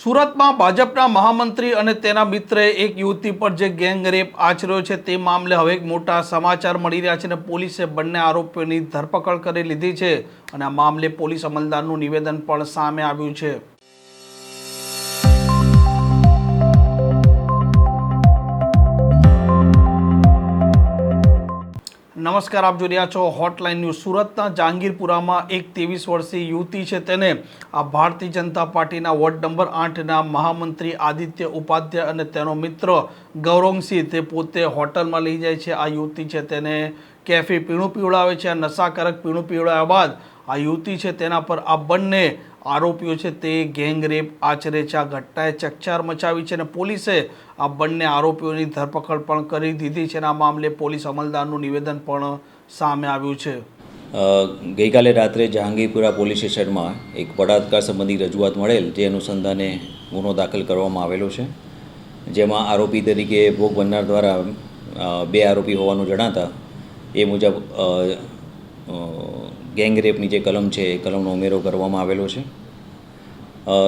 સુરતમાં ભાજપના મહામંત્રી અને તેના મિત્રએ એક યુવતી પર જે ગેંગ રેપ આચર્યો છે તે મામલે હવે એક મોટા સમાચાર મળી રહ્યા છે અને પોલીસે બંને આરોપીઓની ધરપકડ કરી લીધી છે અને આ મામલે પોલીસ અમલદારનું નિવેદન પણ સામે આવ્યું છે. નમસ્કાર, આપ જોઈ રહ્યા છો હોટલાઇન ન્યૂઝ સુરતના જહાંગીરપુરામાં એક ત્રેવીસ વર્ષીય યુવતી છે. તેને આ ભારતીય જનતા પાર્ટીના વોર્ડ નંબર આઠના મહામંત્રી આદિત્ય ઉપાધ્યાય અને તેનો મિત્ર ગૌરવસિંહ તે પોતે હોટલમાં લઈ જાય છે. આ યુવતી છે તેને કેફે પીણું પીવડાવે છે. આ નશાકારક પીણું પીવડાવ્યા બાદ આ યુવતી છે તેના પર આ બંને આરોપીઓ છે તે ગેંગ રેપ આચરે ઘટનાએ ચકચાર મચાવી છે અને પોલીસે આ બંને આરોપીઓની ધરપકડ પણ કરી દીધી છે અને આ મામલે પોલીસ અમલદારનું નિવેદન પણ સામે આવ્યું છે. ગઈકાલે રાત્રે જહાંગીરપુરા પોલીસ સ્ટેશનમાં એક બળાત્કાર સંબંધી રજૂઆત મળેલ જે અનુસંધાને ગુનો દાખલ કરવામાં આવેલો છે. જેમાં આરોપી તરીકે ભોગ બનનાર દ્વારા બે આરોપી હોવાનું જણાતા એ મુજબ અ, અ, ગેંગ રેપની જે કલમ છે એ કલમનો ઉમેરો કરવામાં આવેલો છે.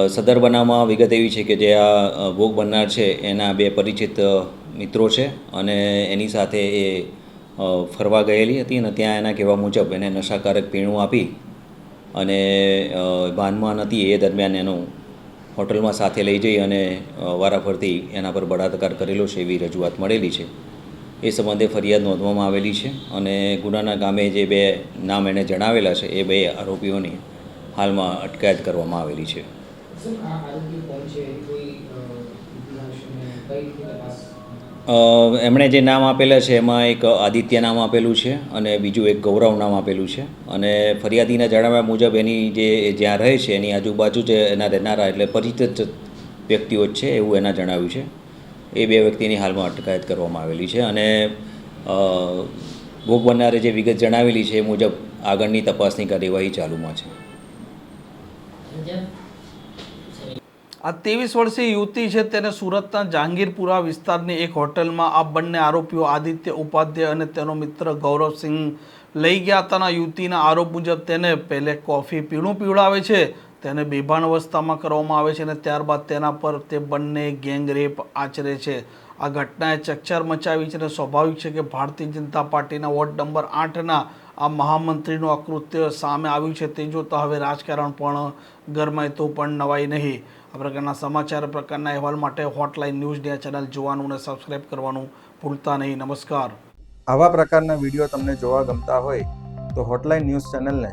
સદર બનાવમાં વિગત એવી છે કે જે આ ભોગ બનનાર છે એના બે પરિચિત મિત્રો છે અને એની સાથે એ ફરવા ગયેલી હતી અને ત્યાં એના કહેવા મુજબ એને નશાકારક પીણું આપી અને ભાનમાં નથી એ દરમિયાન એનું હોટલમાં સાથે લઈ જઈ અને વારાફરતી એના પર બળાત્કાર કરેલો છે એવી રજૂઆત મળેલી છે. એ સંબંધે ફરિયાદ નોંધવામાં આવેલી છે અને ગુનાના ગામે જે બે નામ એણે જણાવેલા છે એ બે આરોપીઓની હાલમાં અટકાયત કરવામાં આવેલી છે. એમણે જે નામ આપેલા છે એમાં એક આદિત્ય નામ આપેલું છે અને બીજું એક ગૌરવ નામ આપેલું છે. અને ફરિયાદીના જણાવ્યા મુજબ એની જે જ્યાં રહે છે એની આજુબાજુ જે એના રહેનારા એટલે પરિચિત વ્યક્તિઓ જ છે એવું એના જણાવ્યું છે. એ બે વ્યક્તિની હાલમાં અટકાયત કરવામાં આવેલી છે અને ભોગ બનનારે જે વિગત જણાવેલી છે એ મુજબ આગળની તપાસની કાર્યવાહી ચાલુમાં છે. આ ત્રેવીસ વર્ષીય યુવતી છે, તેને સુરતના જહાંગીરપુરા વિસ્તારની એક હોટલમાં આ બંને આરોપીઓ આદિત્ય ઉપાધ્યાય અને તેનો મિત્ર ગૌરવસિંહ લઈ ગયા હતા. યુવતીના આરોપ મુજબ તેને પહેલે કોફી પીણું પીવડાવે છે તેને બેભાન અવસ્થામાં કરવામાં આવે છે અને ત્યારબાદ તેના પર તે બંને ગેંગ રેપ આચરે છે. આ ઘટનાએ ચકચાર મચાવી છે અને સ્વાભાવિક છે કે ભારતીય જનતા પાર્ટીના વોર્ડ નંબર આઠના આ મહામંત્રીનું અકૃત્ય સામે આવ્યું છે તે જોતા હવે રાજકારણ પણ ગરમાય તો પણ નવાઈ નહીં. આ પ્રકારના સમાચાર પ્રકારના અહેવાલ માટે હોટલાઇન ન્યૂઝ ડે ચેનલ જોવાનું અને સબસ્ક્રાઇબ કરવાનું ભૂલતા નહીં. નમસ્કાર. આવા પ્રકારના વીડિયો તમને જોવા ગમતા હોય તો હોટલાઇન ન્યૂઝ ચેનલને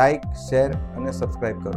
લાઇક શેર અને સબસ્ક્રાઇબ કરો.